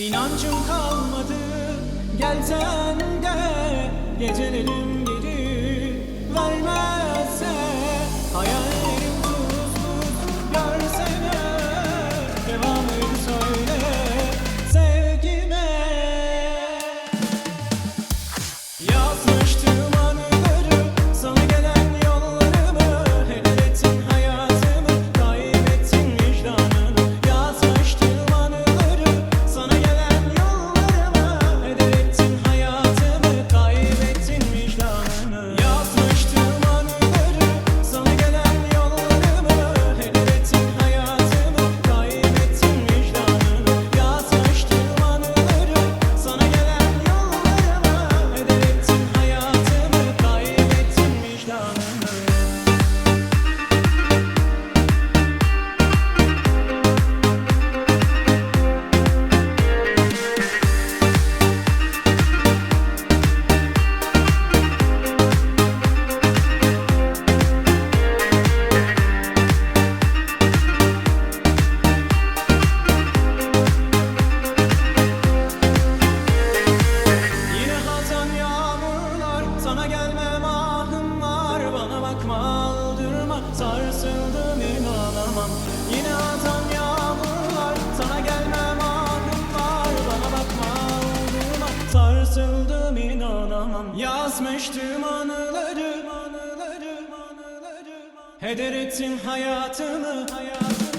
İnancım kalmadı. Gelsen Sana gelmem ahım var Bana bakma aldırma. Sarsıldım inanamam Yine hazan yağmurlar Sana gelmem ahım var Bana bakma aldırma. Sarsıldım inanamam. Yazmıştım anıları Anıları Anıları Heder ettin Hayatımı Yazmıştım